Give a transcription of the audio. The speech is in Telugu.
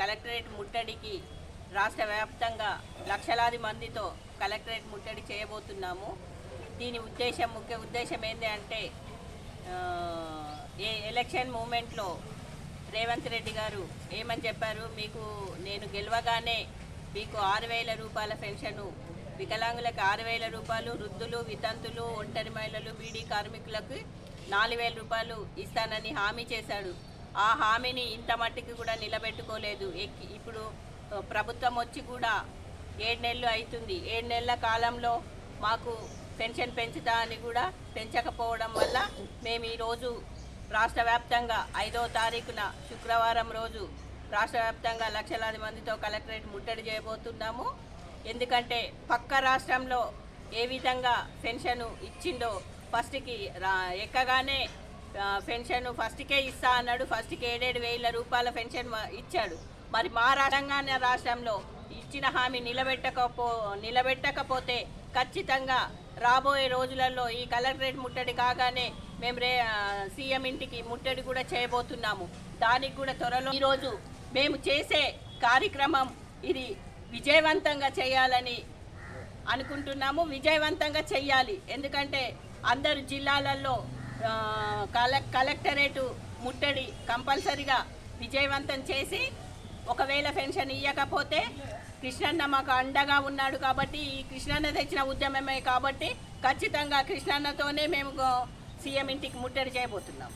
కలెక్టరేట్ ముట్టడికి రాష్ట్ర వ్యాప్తంగా లక్షలాది మందితో కలెక్టరేట్ ముట్టడి చేయబోతున్నాము. దీని ఉద్దేశం ముఖ్య ఉద్దేశం ఏంటి అంటే ఏ ఎలక్షన్ మూమెంట్లో రేవంత్ రెడ్డి గారు ఏమని చెప్పారు? మీకు నేను గెలవగానే మీకు ఆరు వేల రూపాయల పెన్షను వికలాంగులకు ఆరు వేల రూపాయలు వృద్ధులు వితంతులు ఒంటరి మహిళలు బీడీ కార్మికులకు నాలుగు వేల రూపాయలు ఇస్తానని హామీ చేశాడు. ఆ హామీని ఇంత మట్టికి కూడా నిలబెట్టుకోలేదు. ఎక్కి- ఇప్పుడు ప్రభుత్వం వచ్చి కూడా ఏడు నెలలు అవుతుంది ఏడు నెలల కాలంలో మాకు పెన్షన్ పెంచుతా అని కూడా పెంచకపోవడం వల్ల మేము ఈరోజు రాష్ట్ర వ్యాప్తంగా ఐదో తారీఖున శుక్రవారం రోజు రాష్ట్ర వ్యాప్తంగా లక్షలాది మందితో కలెక్టరేట్ ముట్టడి చేయబోతున్నాము. ఎందుకంటే పక్క రాష్ట్రంలో ఏ విధంగా పెన్షన్ ఇచ్చిందో ఫస్ట్కి రా ఎక్కగానే పెన్షన్ ఫస్ట్కే ఇస్తా అన్నాడు. ఫస్ట్కి ఏడేడు వేల రూపాయల పెన్షన్ ఇచ్చాడు. మరి మా తెలంగాణ రాష్ట్రంలో ఇచ్చిన హామీ నిలబెట్టకపో నిలబెట్టకపోతే ఖచ్చితంగా రాబోయే రోజులలో ఈ కలెక్టరేట్ ముట్టడి కాగానే మేము రే సీఎం ఇంటికి ముట్టడి కూడా చేయబోతున్నాము. దానికి కూడా త్వరలో ఈరోజు మేము చేసే కార్యక్రమం ఇది విజయవంతంగా చేయాలని అనుకుంటున్నాము. విజయవంతంగా చెయ్యాలి. ఎందుకంటే అందరు జిల్లాలలో కలెక్టరేటు ముట్టడి కంపల్సరిగా విజయవంతం చేసి ఒకవేళ పెన్షన్ ఇవ్వకపోతే కృష్ణన్న మాకు అండగా ఉన్నాడు కాబట్టి ఈ కృష్ణన్న తెచ్చిన ఉద్యమమే కాబట్టి ఖచ్చితంగా కృష్ణన్నతోనే మేము సీఎం ఇంటికి ముట్టడి చేయబోతున్నాం.